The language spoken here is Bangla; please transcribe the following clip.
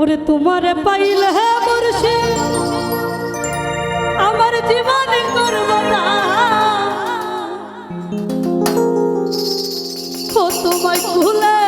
ওরে তোমার পাইলে হে মুর্শি আমার জীবনে করব না। তোমায় ভুলে